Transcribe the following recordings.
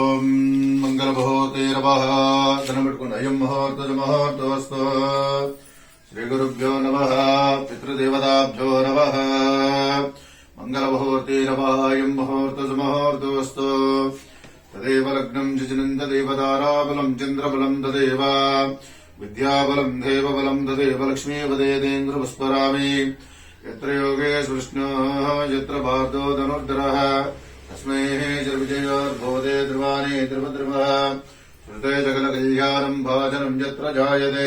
ఓం మంగళభూతే నమః ధనం అయం ముహూర్త ముహూర్తవస్తు శ్రీ గురుభ్యో నమ. పితృదేవతాభ్యో నమ. మంగళముహూర్తే నమ అయం ముహూర్త ముహూర్తవస్తు తదేవ లగ్నం జిజనం తదేవ తారాబలం చంద్రబలం తదేవ. విద్యాబలం దేవబలం తదేవ లక్ష్మీపదేంద్రపుష్పరామి ఎత్ర యోగేష్ విష్ణు ఎత్ర పార్థో ధనుర్ధర. తస్మై విజయోర్భోదే ధ్రువాణి ధ్రువధ్రువः శృతే సకలకల్యాణం భాజనం యత్ర జాయతే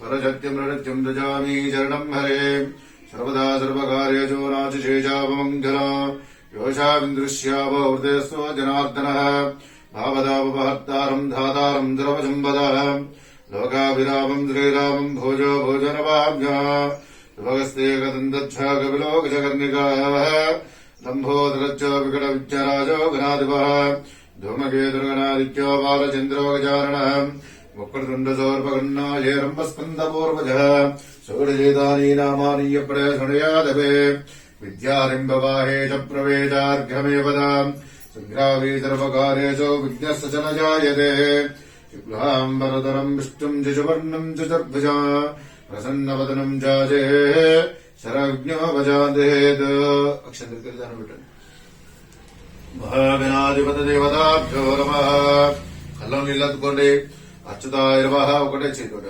పరసత్యం నృత్యం దజామి చరణం హరే సర్వదా సర్వకార్యేషు నాచిశేషాపమంగళ యోషావిందృశ్యావృతేస్వ జనార్దనः భావదాపహర్తారం ధాతారం ద్రవసంపద లోకాభిరామం శ్రీరామం భోజో భోజనవాభ్యः యువగస్తే కదందచ్చా కపిలో గజకర్ణికాः లంబోదరచ్చ दम्भोदरच्चो विकटविच्चराजो गणाधिपः धूमकेतुर्गणादित्यो बालचन्द्रो गजारणः मुक्रतुण्डसोऽर्पगन्ना ये रम्भस्कन्दपूर्वजः सूडजेतानि नामानीय प्रशृणुयादवे विद्यारिम्बवाहे च प्रवेदार्घमेवदा सङ्ग्रावीतर्वकारेषु विघ्नस्य च न जायते शुक्लाम्बरतरम् विष्णुम् च सुवर्णम् च चर्भुजा प्रसन्नवदनम् चाजेः జాజే భజాదేత్ అక్షంతరికి దానం పెట్టండి. మహాగణాధిపత దేవతాభ్యో నమ. కళ్ళం నీళ్ళు అందుకోండి ఒకటే చేతుడ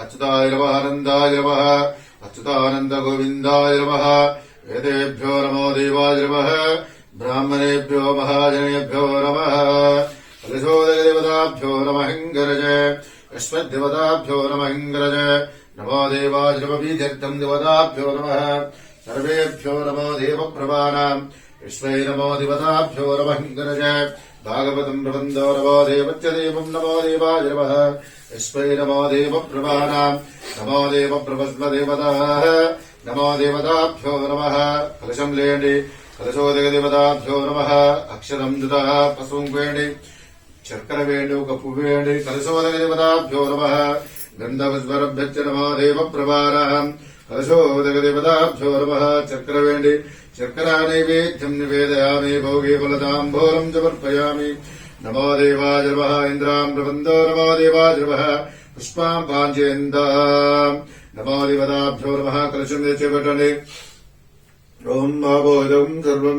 అచ్యుతాయ నమః అచ్యుతానంద గోవిందాయ వేదేభ్యో నమో దేవాయ బ్రాహ్మణేభ్యో మహాజనేభ్యో నమ. కలశోదయదేవతాభ్యో నమ. హింగరజ. అశ్వద్దేవతాభ్యో నమ. హింగరజ నమో దేవాయ నమ. బీజర్థం దేవతాభ్యో నమః సర్వేభ్యో నమో దేవప్రభానాం విశ్వై నమో దేవతాభ్యో నమ హింగరజ భాగవతం ప్రబంధో నమో దేవత్య దేవం నమో దేవాయ నమ. విశ్వై నమో దేవప్రభానాం నమో దేవ ప్రభస్మదేవతా నమో దేవతాభ్యో నమ. కలశం లేండి. కలశోదక దేవతాభ్యో నమ. అక్షరం దుత పశుం వేండి. చక్కెర వేండి ఒక పువ్వు వేండి కలశోదక దేవతాభ్యో నమ. గంధపుష్పరభ్యచ్చ నమో దేవ ప్రభారం కలశోదక దేవతాభ్యో నమ చక్కెర వేండి చక్కెర నైవేద్యం నివేదయామి భోగే ఫలతాంబోలం సమర్పయామి నమో దేవాయ నమ ఇంద్రాం ప్రబంధో నమో దేవాయ నమ పుష్పాం పాంచేందాం నమో దేవతాభ్యో నమ కలశం చేపట్టండి ఓం మాబోధం సర్వం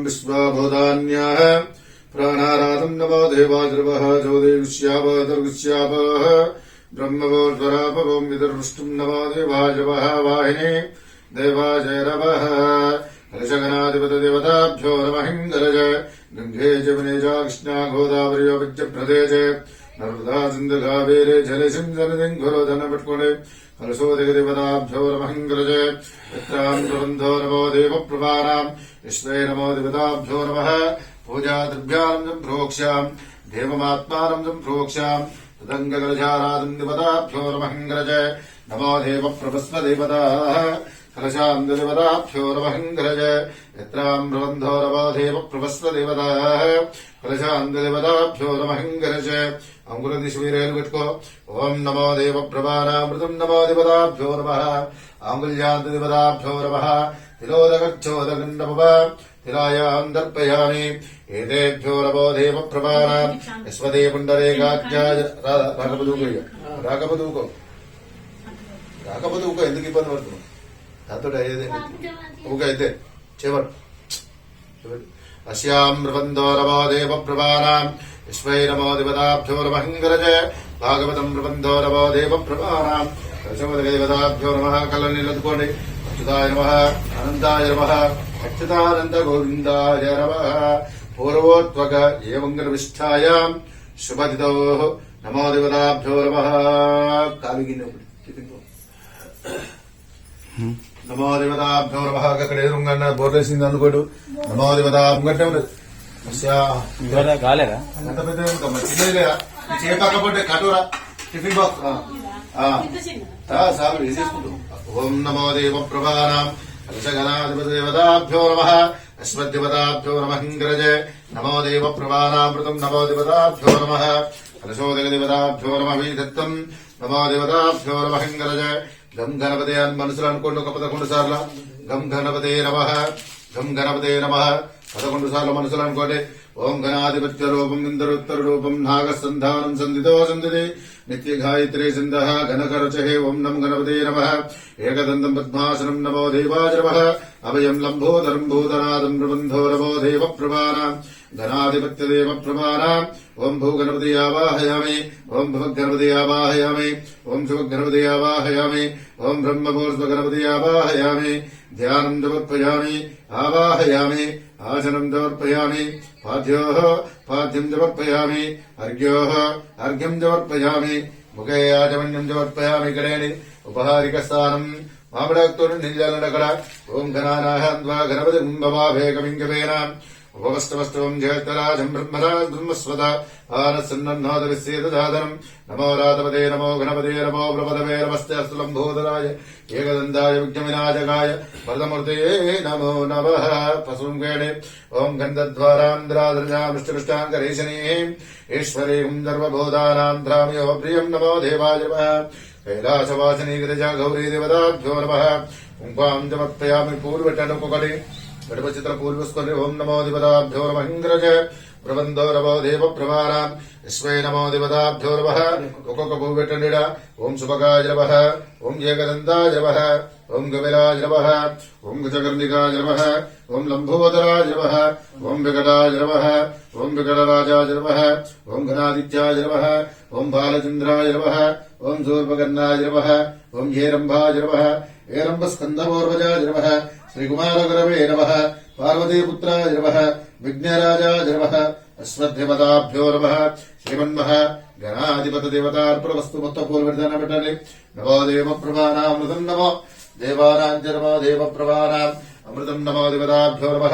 ब्रह्मवोर्धरापवं विदर्ष्टुम् न वादेवाजवः वाहिने। देवाजयरवः। हर्षगणाधिपतदेवताभ्यो नमहिन्दरज गङ्गे च विनेजा कृष्णा गोदावरीयोपज्यप्रदेशे नर्मदासिन्धुकावेरे जलसिंधनदिङ्घुरोधनपट्कुणे हर्षोदिगदेवताभ्यो नमहिन्दरज मित्रान्प्रबन्धो नमो देवप्रभानाम् विश्वे नमो देवताभ्यो नमः। पूजाद्रव्यानन्दम् प्रोक्ष्याम्। देवमात्मानन्दम् प्रोक्ष्याम्। ఉదంగకలశారాదం దేవతాభ్యో నమ నమో దేవ ప్రభానాం విశ్వే నమో దేవతాభ్యో నమ నమో దేవ ప్రభస్వ దేవత కలశాందేవతాభ్యో నమ హింగరజ యత్రాం ప్రబంధో ప్రభస్వ దేవతా కలశాందేవతాభ్యో నమ హింగరజ అంగుల దిశ పెట్టుకో. ఓం నమో దేవ ప్రభానామృతం నమో దేవతాభ్యో నమ. ఆంగుల్యాంత దేవతాభ్యో నమ. తిలోదగచ్చోదగండమ తిలాయాం దర్పయామి ఏతేభ్యో నమో దేవ ప్రభానాం యస్వదే పుండరేకాజ్ఞాయ రాకపదూకయ్య రాకపదూకో రాకపదూకో ఎందుకు ఇబ్బంది పడుతున్నావు? దాంతో అయ్యేదే ఊక అయితే. చివరి. అస్యాం ప్రబంధో నమో దేవ ప్రభానాం విశ్వై నమో దేవతాభ్యో నమ భాగవతం ప్రబంధో నమో దేవ ప్రభానాం దశమద దేవతాభ్యో నమ కళ్ళని నిలదుకోండి అచ్యుతాయ నమ. అనంతాయ నమ. అచ్యుతానంద గోవిందాయ నమ పూర్వోత్వక ఏవంగ విష్ఠాయాం శుభదితో నమో దేవతాభ్యో నమ కాలిగిన్నె నమో దేవతాభ్యో నమ అక్కడ ఎదురుంగన్న బోర్లేసింది అనుకోడు నమో దేవతా ఉండదు కాలేదా ఎంత పెద్ద చేయి కటోరా టిఫిన్ బాక్స్ ఇది ఓం నమో దేవ ప్రభానాం కలశగణాధిపతి దేవతాభ్యో నమ. అశ్వద్దేవతాభ్యో నమ హింగ్రజ నమో దేవ ప్రభానామృతం నమో దేవతాభ్యో నమ. కలశోదక నమ వీదత్తం నమో దేవతాభ్యో నమ హింగ్రజ గం గణపతే అని మనసులో అనుకోండి ఒక పదకొండు సార్లు. గం గణపతే నమ. గం గణపతే నమ. పదకొండు సార్లు మనసులో అనుకోండి. ఓం గణాధిపత్య రూపం ఇంద్రోత్తర రూపం నాగసంధానం సంధితో సంధితే. నిత్య గాయత్రి సింధ గణకరచహే ఓం నమ గణపతే నమ ఏకదంతం పద్మాసనం నమో దేవాయ నమ అభయం లంబోదరం భూతనాదం ప్రబంధో నమో దేవ ప్రమాణం గణాధిపత్య దేవ ప్రమాణం ఓం భూ గణపతి ఆవాహయామి ఓం భవ గణపతి ఆవాహయామి ध्यानं శుభ आवाहयामि आसनं ఓం पाद्योः पाद्यं ఆవాహయామి ధ్యానం अर्घ्यं ఆవాహయామి ఆసనం సమర్పయామి పాద్యో పాద్యం సమర్పయామి అర్ఘ్యో అర్ఘ్యం సమర్పయామి ముఖే యాజమన్యం సమర్పయామి గణేని ఉపహారిక స్థానం మామిడాక్తోడు నిల్యాలనకడ ఓం గణానాహన్వా గణపతి భవాభేకమింగవేన ఉపవస్తవస్తవం జగత్తరాజం బ్రహ్మరాజ్ బ్రహ్మస్వత ఆనసన్నోదవిశ్చేదాదనం నమో రాధపదే నమో గణపదే నమో ప్రపదవే నమస్తే అస్తులంబోదరాయ ఏకదందాయ విఘ్నవినాశకాయ. వరదమూర్తే నమో నమ. పశుంగేణే ఓం గంధద్వారాంధ్రాదృజామృష్టకృష్టాంగరేశనే ఈశ్వరీం సర్వబోధానాంధ్రామయో ప్రియం నమో దేవాయ నమః. కైలాసవాసిని గిరిజా గౌరీ దేవతాభ్యో నమ. కుంభాం జమత్పయామి పూలు పెట్టండి ఒక్కొక్కటి గడప చిత్ర పూలు వేసుకొని ఓం నమో దేవతాభ్యో నమ ఇంద్రజ ప్రబంధో నమో దేవ ప్రమాణ విశ్వే నమో దేవతాభ్యో నమ ఒక్కొక్క పువ్వు పెట్టండి ఈడ. ఓం శుభగాయ నమ ఓం ఏకదంతాయ నమ ఓం గవిరాజ నమ ఓం గజకర్ణికాయ నమ ఓం నమ ఓం నమ శ్రీకుమారగురవే నమ పార్వతీపుత్రాయ నమ విఘ్నరాజాయ నమ అశ్వధ్యపదాభ్యో నమ శ్రీమన్మః గణాధిపత మొత్తం పూలు పెడతాన పెట్టండి. నమో దేవ ప్రభానామృతం నమో దేవానాంజ నమో దేవ ప్రమాణం అమృతం నమో దేవతాభ్యో నమ.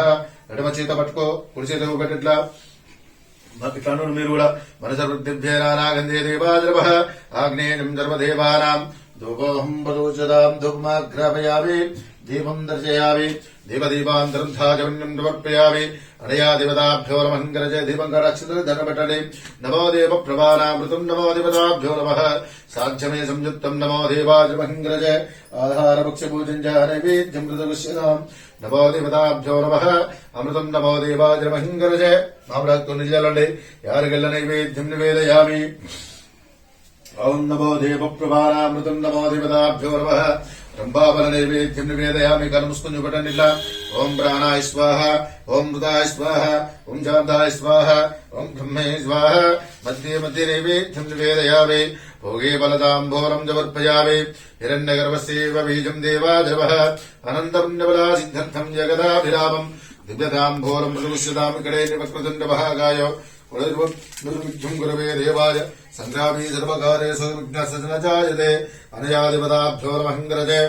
ఎడమ చేత పట్టుకో కుడి చేత ఒకటిట్లా ఇట్లాను మీరు కూడా మనస వృద్ధిభ్యేనాగంధే దేవాద్రవ ఆగ్నేయం ధర్మదేవానాం ధూపోహం పరోచదాం ధూపమాగ్రాపయామి దీపం దర్శయామి దీపదీపాంతరంధాజవన్యం సమర్పయామి అనయా దేవతాభ్యో నమంగరజ దీపం ధనపటనే నమో దేవ ప్రభానామృతం నమో దేవతాభ్యో నమ సాధ్యమే సంయుక్తం నమో దేవాజమంగరజ ఆధార పక్ష పూజం చ నమో దేవతాభ్యో నమ అమృతం నమో దేవాజమంగరజ మామరాక్తో నిజాలండి యారుగల్ల నైవేద్యం నివేదయామి ఓం నమో దేవ ప్రభారామృతం నమో దేవతాభ్యో నమ. రంభాబల నైవేద్యం నివేదయామి కనుముసుకుని చూపటండి ఓం ప్రాణాయ స్వాహ ఓం మృదాయ స్వాహ ఓం శాంతాయ స్వాహ ఓం బ్రహ్మే స్వాహ. మధ్య మధ్య నైవేద్యం నివేదయామి భోగే బలదాంభోరం జవర్పయామి. హిరణ్యగర్భసేవ బీజం దేవాద్రవ అనంతపుణ్యబలా సిద్ధర్థం జగదాభిరామం. దివ్యతాంభోరం ప్రదృశ్యతామి కడే నివకృతుండ మహాగాయ నిర్విఘ్నం గురవే దేవాయ సంగ్రామీ సర్వకారేషు విఘ్న అనయాధిపతాభ్యో నమహంగరజే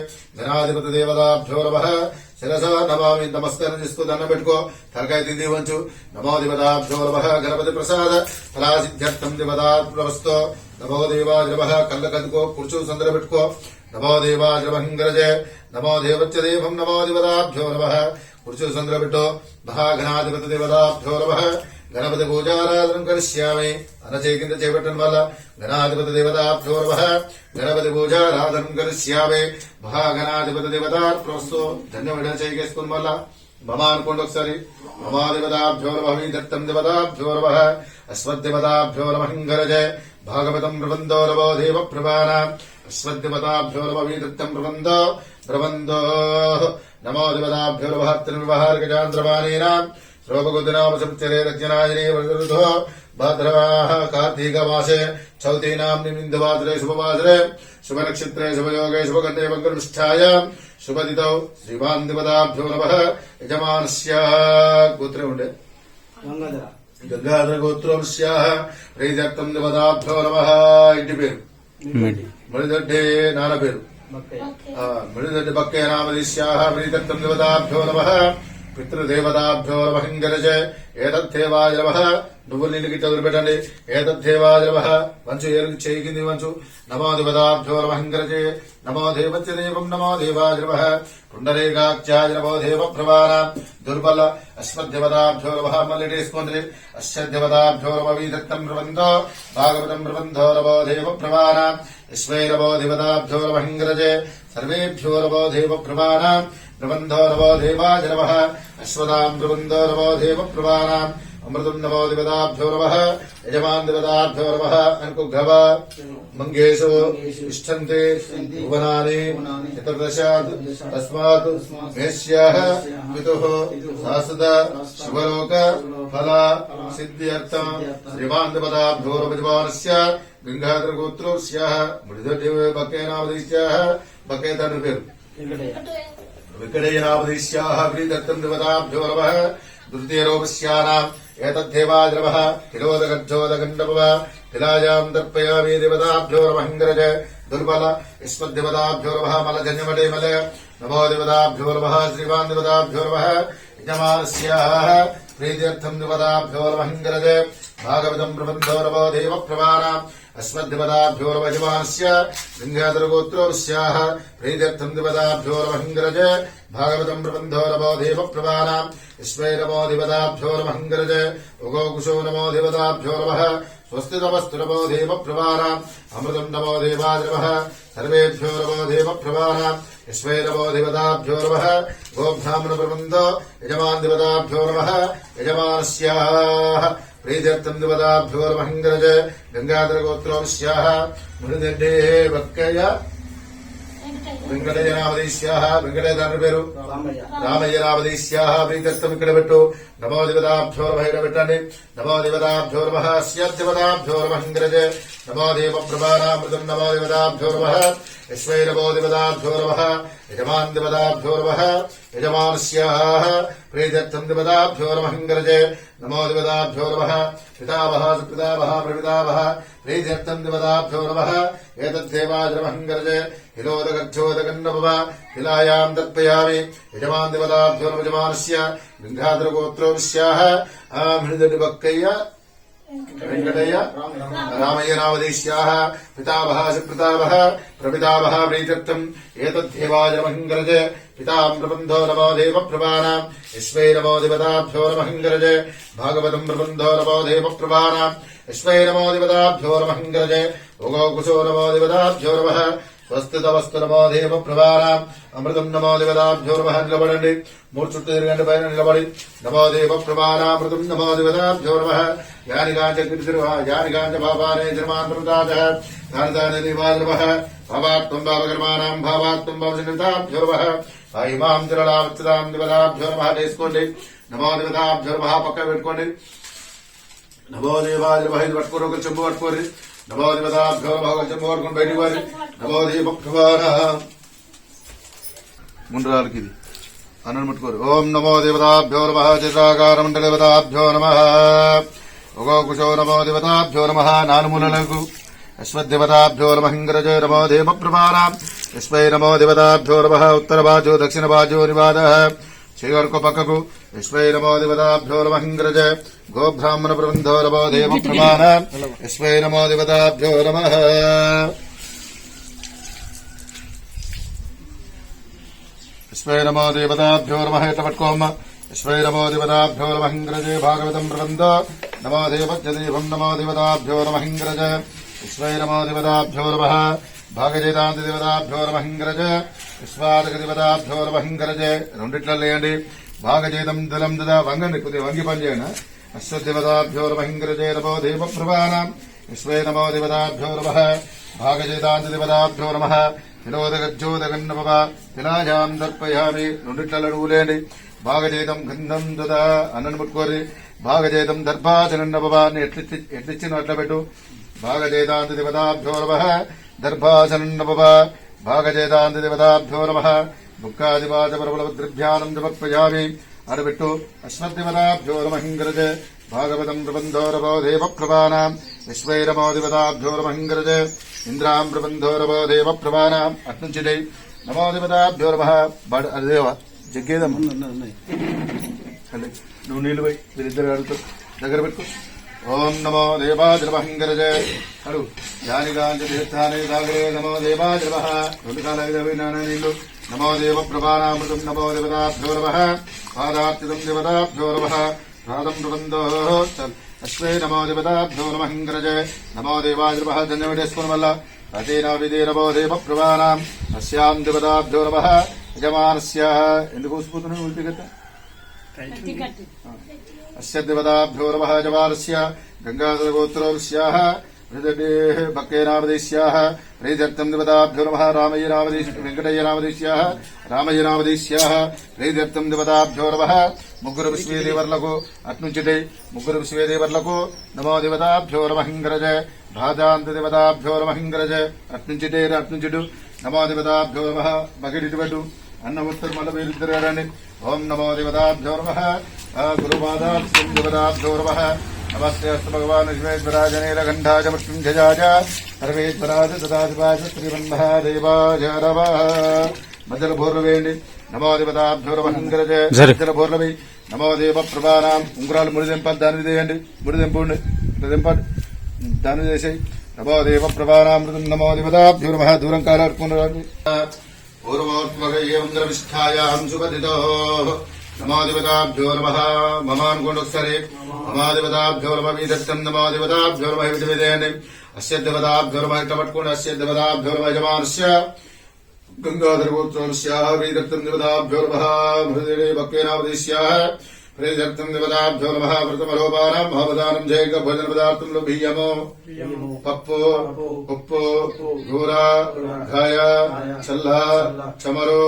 గణాధిపత దేవతాభ్యో నమ శిరసా నమామి నమస్కారం చేస్తూ పెట్టుకో తలకాయ తింది వంచు. నమో దేవతాభ్యో నమ గణపతి ప్రసాద ఫలాసిద్ధ్యర్థం దేవతాత్మవస్తో నమో దేవాయ కళ్ళ కదుకో కూర్చో సందర పెట్టుకో. నమో దేవాయ నమో దేవచ్చ దేవం నమో. దేవతాభ్యో నమ సందర పెట్టు. మహాఘనాధిపతి దేవతాభ్యో నమ. గణపతి పూజారాధనం కరిష్యామి అనచేకింద చేపట్టడం వల్ల గణాధిపతి దేవతాభ్యోర్వ గణపతి పూజారాధనం కరిష్యామి మహాగణాధిపతి దేవతార్ప్రవస్తు ధన్యవాద చేయకేసుకుని వల్ల మమ అనుకోండి ఒకసారి మమాధిపతాభ్యో దత్తం దేవతాభ్యో నమ అశ్వద్దేవతాభ్యో భాగవతం ప్రబంధో నమో దేవ ప్రభాన అశ్వద్దేవతాభ్యో దత్తం ప్రబంధో ప్రబంధో నమో దేవతాభ్యో నమ త్రివ్యవహారికచాంద్రమానేన శ్లోకగుద్నామ సంచరే రజ్ఞనాయనే వరుధో భాద్రవాహ కార్తీక మాసే చౌతీనాం నిమిందవాసరే శుభవాసరే శుభనక్షత్రే శుభయోగే శుభగండే మంగళనిష్టాయ శుభదితౌ శ్రీమాన్ దేవతాభ్యో నమ యజమానస్య గోత్రే ఉండే గంగాధర గంగాధర గోత్రోస్య ప్రీత్యర్థం దేవతాభ్యో నమ ఇంటి పేరు మణిదడ్డే నాన్న పేరు ఆ, మృదటి భక్తే నామదిశ్యాः ప్రీతత్వం దేవతాభ్యో నమః పితృదేవతాభ్యో నమః గరజ ఏతద్ధేవాయ నమః నువ్వులు నీళ్ళకి చదువుపెట్టండి ఏతద్ధేవాయ నమః వంచు ఏరు చేయి కింది వంచు. నమో దేవతాభ్యో నమః గరజే నమో దేవత్య దేవం నమో దేవాయ నమః పుండరీకాఖ్యాయ నమో దేవ ప్రవాణ దుర్బల అశ్వద్దేవతాభ్యో నమః మల్లిటేసుకోండి. అశ్వద్దేవతాభ్యో నమ వీదత్తం ప్రబంధో భాగవతం ప్రబంధో నమో దేవ ప్రవాణ విశ్వైరవో దేవతాభ్యో నమః గరజే సర్వేభ్యో నమో దేవ ప్రవాణ प्रबन्धो नवो देवाय नमः अश्वताम् प्रबन्धो नवो देव प्रवाणाम् अमृतम् नवो दिवदाभ्यो नमः यजमान् दिवदाभ्यो नमः अङ्कुघव मङ्गेषु तिष्ठन्ते, भुवनानि, चतुर्दशात्, तस्मात् मेष्याः, पितुः शुभलोक फल सिद्ध्यर्थम् श्रीमान् नवजमानस्य गङ्गाधरगोत्रोस्याः मृददेव विकरेणापदिश्याः व्रीदत्तम् देवताभ्योरवः द्वितीयरोपस्यानाम् एतद्धेवाद्रवः। तिलोदगर्जोदगण्डपव तिलायाम् दर्पयामि देवताभ्योरवहङ्गरज मल नमो देवताभ्योरवः श्रीवान् देवताभ्योरवः यजमानस्याः अस्मद्दिपदाभ्यो नमजमानस्य गङ्गाधरगोत्रोस्याः प्रीत्यर्थम् दिपदाभ्यो नमहङ्गरज भागवतम् प्रबन्धो नमो देवप्रमाणाम् विश्वै नमो दिपदाभ्यो नमहङ्गरज उगोकुशो नमो देवताभ्यो नमः स्वस्ति नमस्तु नमो देवप्रमाणाम् अमृतम् नमो देवादिनमः सर्वेभ्यो नमो देवप्रमाणाम् विश्वै नमो देवताभ्यो नमः गोब्राह्मणप्रबन्धो यजमान् देवताभ्यो नमः यजमानस्याः ശ്രീതീർത്ഥംതിപദാഭ്യോർമഹിന്ദ്രജ ഗംഗാധരഗോത്രോവിശ്യാഹ മൃനിർഡേ വക്കയ వెంకటేనావదీశ్యాహ వెంకటేదాని పేరు రామయ్యనావదీశ్యాహ ప్రీతస్థం ఇక్కడ పెట్టు నమో దేవతాభ్యోర్మ ఇక్కడ పెట్టండి నమో దేవతాభ్యోర్మ అస్యదేవతాభ్యోర్మహింద్రజ నమో దేవ ప్రభారామృతం నమో దేవతాభ్యోర్మ యశ్వై నమో దేవతాభ్యోర్మ యజమాన్ దేవతాభ్యోర్మ యజమానస్యాः ప్రీతత్వం దేవతాభ్యో నమహంగ్రజ నమో దేవతాభ్యో నమ పితామహ సుపితామహ ప్రపితామహ ప్రీత్యర్థం దేవతాభ్యో నమ ఏతద్దేవాజనమహంగరజ హిలోదగచ్చోదగన్నపవ హిలాయాం దర్పయామి యజమాన్ దేవతాభ్యో నమ యజమానస్య గంగాధరగోత్రోస్యాः ఆమిడిదటి బక్కయ్య వెంకటయ్య రామయ్య నామదేశ్యాः పితామహ సుపితామహ ప్రపితామహ ప్రీత్యర్థం ఏతద్దేవాజనమహంగరజ పితాం ప్రబంధో నమో దేవ ప్రమాణాం విశ్వై నమో దేవతాభ్యో నమహంగరజ భాగవతం ప్రబంధో నమో దేవ ప్రమాణాం విశ్వై నమో దేవతాభ్యో నమహంగరజ భోగోకుశో నమో దేవతాభ్యో నమ. స్వస్థితవస్తు నమో దేవ ప్రమాణాం అమృతం నమో దేవతాభ్యో నమ నిలబడండి. మూడు చుట్టూ తిరగండి పైన నిలబడి. నమో దేవ ప్రమాణామృతం నమో. దేవతాభ్యో నమ యాని గాంచ గిరిశిర్వ యాని కాంచ పాపానే జన్మాంతృతాజ దాని దేవాజ భావాత్వం భావకర్మాణం భావాత్వం భావజనితాభ్యో నమ. ఇమాం జరళావృతాం దేవతాభ్యో నమ. చేసుకోండి నమో దేవతాభ్యో నమ. పక్క పెట్టుకోండి. నమో దేవాది మహిళ పట్టుకోరు ఒక చెంబు పట్టుకోరి నమో దేవతాభ్యో నమ ఒక చెంబు పట్టుకొని బయటికి వారి నమో దేవ ప్రభాన ముండ్రాలకి ఇది అన్నను ముట్టుకోరు ఓం నమో దేవతాభ్యో నమ చిత్రాకార మండల దేవతాభ్యో నమ కుశో నమో దేవతాభ్యో నమ నాలుమూలలకు అశ్వదేవతాభ్యో నమ హింగ్రజ నమో దేవ ప్రమాణం విశ్వై నమో దేవతాభ్యో నమ ఉత్తర బాజు దక్షిణ బాజు నివాద శ్రీవర్కు పక్కకు విశ్వై నమో దేవతాభ్యో నమహింద్రజ గోబ్రాహ్మణ ప్రబంధో నమో దేవ ప్రమాణ విశ్వై నమో దేవతాభ్యో నమ విశ్వై నమో దేవతాభ్యో నమ ఇట్లా పట్టుకోమ్మ. విశ్వై నమో దేవతాభ్యో నమహింద్రజే భాగవతం ప్రబంధ. నమో దేవత్యదేవం నమో దేవతాభ్యో నమహింద్రజ విశ్వై నమో దేవతాభ్యో నమ భాగజేతాంతి దేవతాభ్యో నమహింద్రజ హింగ్రజ విశ్వాదక దేవతాభ్యో నమ హింగ్రజ లేయండి భాగజేతం దులం దద వంగండి. కొద్దిగా వంగి పని చేయండి నమో దేవ ప్రభానాం విశ్వై నమో దేవతాభ్యో నమ. భాగజేతాంత దేవతాభ్యో నమ. వినోదగజ్జోదగన్నప వినాయాం దర్పయామి రెండిట్ల నూలేండి. భాగజేదం గంధం దదా అన్నను ముట్టుకోరి. భాగజేదం దర్భాచనన్నప అని ఎట్లిచ్చి ఎట్లిచ్చిన అట్లా పెట్టు. భాగజేతాంత నమ. దర్భాచనన్నప భాగజేతాంత దేవతాభ్యో నమ దుఃఖాదివాచ పరబలద్రభ్యానం సమర్పయామి అడబెట్టు అశ్వద్దేవతాభ్యో నమ హింగ్రజ భాగవతం ప్రబంధో రవో దేవ ప్రభానాం విశ్వైరమో దేవతాభ్యో నమ హింగ్రజ ఇంద్రాం ప్రబంధో రవో దేవ ప్రభానాం అట్నుంచి నమో దేవతాభ్యో నమ బడ దేవ జగ్గేదమ్మ నువ్వు నీళ్ళు పోయి వీరిద్దరు అడుగుతారు దగ్గర పెట్టుకో ఓం నమో దేవాద్రవహంగరజ అడు. యానిగాంజ తీర్థానే సాగరే నమో దేవాద్రవ రెండు కాల నీళ్ళు నమో దేవ ప్రభానామృతం నమో దేవతాభ్యో నమ. పాదార్చితం దేవతాభ్యో నమ. రాధం ప్రబంధో అశ్వే నమో దేవతాభ్యో నమ హింగ్రజ నమో దేవాద్రవ ధన్యవడేసుకోవడం వల్ల అతేన విదే నమో దేవ ప్రభానాం అస్యాం దేవతాభ్యో నమ. యజమానస్య. ఎందుకు ఊసిపోతున్నావు? వ్యక్తిగత టికెట్ అస్య దేవతాభ్యో నమః యజమానస్య గంగాధరగోత్రోస్యాः హృదయేः భక్తేనామదేశ్యాः ప్రీత్యర్థం దేవతాభ్యో నమః రామయ్య నామదేశ్ వెంకటయ్య నామదేశ్యాः రామయ్య నామదేశ్యాः ప్రీత్యర్థం దేవతాభ్యో నమః ముగ్గురు విశ్వేదేవర్లకు అట్నుంచిటే ముగ్గురు విశ్వేదేవర్లకు నమో దేవతాభ్యో నమహింగరజ భాజాంత దేవతాభ్యో నమహింగరజ అట్నుంచిటే అట్నుంచుడు నమో దేవతాభ్యో నమః బగిడిటు అన్న ఉత్తర్ మళ్ళీ వేరిద్దరు గారండి ఓం నమో దేవతాభ్యో నమః. గురుపాదాభ్యం దేవతాభ్యో నమః. నమస్తే అస్తు భగవాన్ విశ్వేశ్వరాజనేల గంధాజ మృత్యుంజయాజ సర్వేశ్వరాజ సదాశివాజ శ్రీమన్మహాదేవాజ నమః. మధ్యల నమో దేవతాభ్యో నమహింగరజ సరే. మధ్యల బోర్లు వేయి నమో దేవ ప్రభానాం ఉంగరాలు ముడి దింపాలి దాని వేయండి ముడి దింపండి ఇట్లా దాని చేసేయి. నమో దేవ ప్రభానామృతం నమో దేవతాభ్యో నమః. దూరం కాలాడుకున్నారు పూర్వోత్మక ఏంద్రవిష్ఠాయాం సుపతితో నమోదివతాభ్యో నమ మమానుకోండి ఒకసారి మమాదివతాభ్యో నమ వీదత్తం నమోదివతాభ్యో నమ ఇది విదేయండి అస్య దేవతాభ్యో నమ ఇట్లా పట్టుకోండి అస్య దేవతాభ్యో నమ యజమానస్య గంగాధరగోత్రోస్య వీదత్తం ప్రేదత్తం దేవతాభ్యో నమ జయక భోజన పదార్థంలో బియ్యము పప్పు ఉప్పు కూర ఘాయ చల్ల చమరు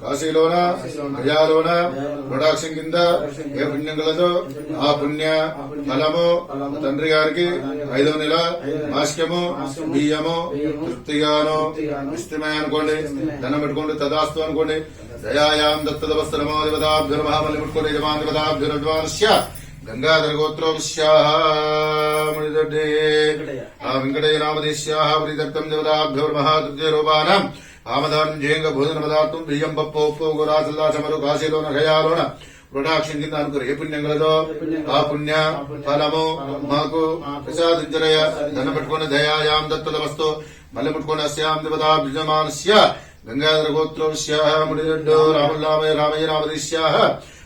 కాశీలోన గయాలోన ప్రొడాక్షన్ కింద ఏ పుణ్యం కలదో ఆ పుణ్య ఫలము తండ్రి గారికి ఐదో నెల మాస్యము బియ్యము తృప్తిగాను ఇష్టమే అనుకోండి దండం పెట్టుకోండి తదాస్తు అనుకోండి దయాయాం దత్తదవస్తరమోదివదాభ్యుర్మహ మళ్ళీ పెట్టుకోండి యజమానివదాభ్యురద్వానస్య గంగాధర గోత్రోశ్యామృదే ఆ వెంకటయ్య నామదేశ్యాः ప్రీతర్థం దేవతాభ్యోర్మహ తృతీయ రూపాణం ఆమదానం జయంగ భోజన పదార్థం బియ్యం పప్పు ఉప్పు గురాసల్లా చమరు కాశీలోన గయాలోన కింద అనుకురు. ఏ పుణ్యం? కలదో ఆ పుణ్య ఫలము మాకు ప్రసాదించరయ. ధన పెట్టుకుని దయాయాం गङ्गाधरगोत्रोविष्याः मुनिदण्डो रामल्लामय रामय रामदिश्याः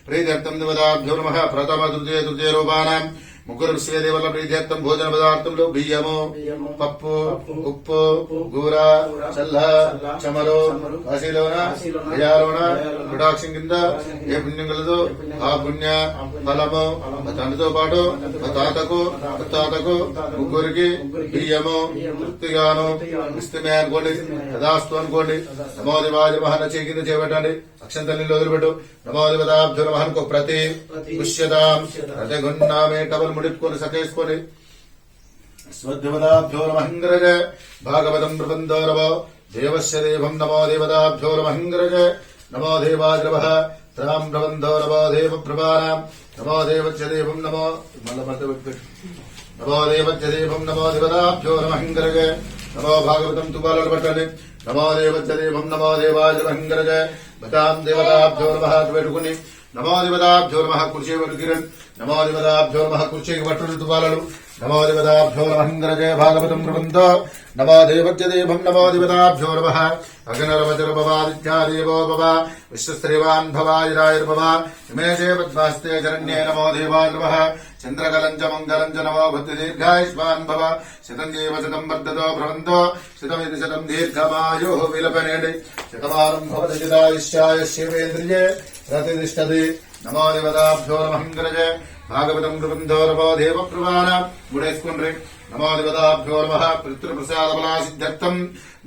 प्रीत्यर्थम् निवदाभ्यो नमः प्रथमतृतीयतृतीयरूपाणाम् ముగ్గురు విశ్వదేవుల ప్రీత్యర్థం భోజన పదార్థంలో బియ్యము పప్పు ఉప్పు కూర చల్ల చమరు కాశీలోన గయాలోన ప్రొడాక్షన్ కింద ఏ పుణ్యం కలదో ఆ పుణ్య ఫలము మా తండ్రితో పాటు మా తాతకు తాతకు ముగ్గురికి బియ్యము తృప్తిగాను ఇష్టమే అనుకోండి యథాస్తు అనుకోండి నమోదివాజ మహన కింద చేపట్టండి అక్షంతల్ని వదిలిపెట్టు. నమోదివదాభ్యుల మహన్కు ప్రతి పుష్యతాం ప్రతిగున్నామే టవల్ ముడిపుకొని సకేసుకొని. నమహంగ్రజ భాగవతం ప్రబంధోరవ దేవస్య దేవం నమో దేవతాభ్యో నమహంగ్రజ నమో దేవాద్రవ. త్రాం ప్రబంధోరవ దేవ ప్రభానాం నమో దేవస్య దేవం నమో. నమో దేవం నమో దేవతాభ్యో నమహంగ్రజ నమో భాగవతం తుపాలను పట్టండి. నమో దేవస్య దేవం నమో దేవాద్రవహంగ్రజ భతాం దేవతాభ్యో నమః నమోదివదాభ్యో నమ కుర్చే నమః నమోదివదాభ్యో నమ కుర్చే దేవతాభ్యో నమః కుర్చీకి పట్టుడు భాగవతం ప్రబంధ నమో నమోదివదాభ్యో నమ నమో భవ విశ్వశ్రీవాన్ భవాయిరాయుర్భవ ఇమే పద్మాస్తే జరణ్యే నమో దేవాయ నమః చంద్రకలం చ మంగళం చ నమో భక్తి దీర్ఘాయుష్మాన్ భవ శతం జీవ శతం వర్ధతో భ్రవంతో శతమితి శతం దీర్ఘమాయు విలపనేడి శతమానం భవతి జిదాయుష్యాయ శివేంద్రియే ప్రతిష్టతి నమో దేవతాభ్యో నమహంగ్రజ భాగవతం ప్రబంధోరమో దేవ ప్రమాణ గుడేసుకుండ్రి నమో దేవతాభ్యో నమ పితృప్రసాద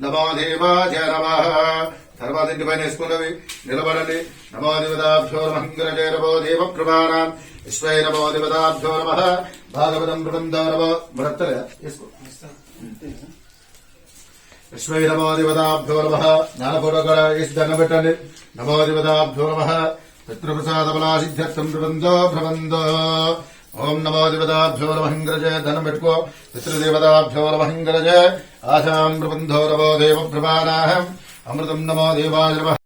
నమో దేవాజ నమ తర్వాత ఇంటి పైన వేసుకున్నవి నిలబడండి నమో దేవతాభ్యో నమహంగ్రజ నమో దేవ ప్రమాణ విశ్వై నమో దేవతాభ్యో నమ భాగవతం ప్రబంధో నమో భరత్తలే వేసుకో విశ్వై నమో దేవతాభ్యో నమ జ్ఞానపూర్వక వేసి దండం పెట్టండి నమో దేవతాభ్యో నమ పితృప్రసాద ప్రబంధో ప్రబంధో ఓం నమో దేవతాభ్యో నమహింగ్రజ ధనం పెట్టుకో పితృదేవతాభ్యో నమహింగ్రజ ఆశాం ప్రబంధో నమో దేవ ప్రభానాహం అమృతం నమో దేవాయ